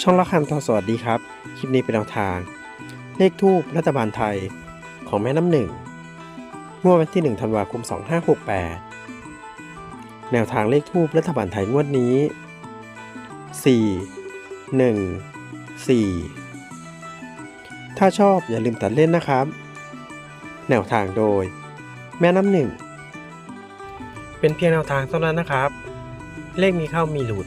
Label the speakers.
Speaker 1: ช่องละคันทอสวัสดีครับ คลิปนี้เป็นแนวทาง เลขทูปรัฐบาลไทยของแม่น้ำหนึ่งงวดวันที่ 1 ธันวาคม 2568 แนวทางเลขทูปรัฐบาลไทยงวดนี้ 4 1 4 ถ้าชอบอย่าลืมตัดเล่นนะครับ แนวทางโดย แม่น้ำหนึ่ง เป็นเพียงแนวทางเท่านั้นนะครับ เลขมีเข้ามีหลุด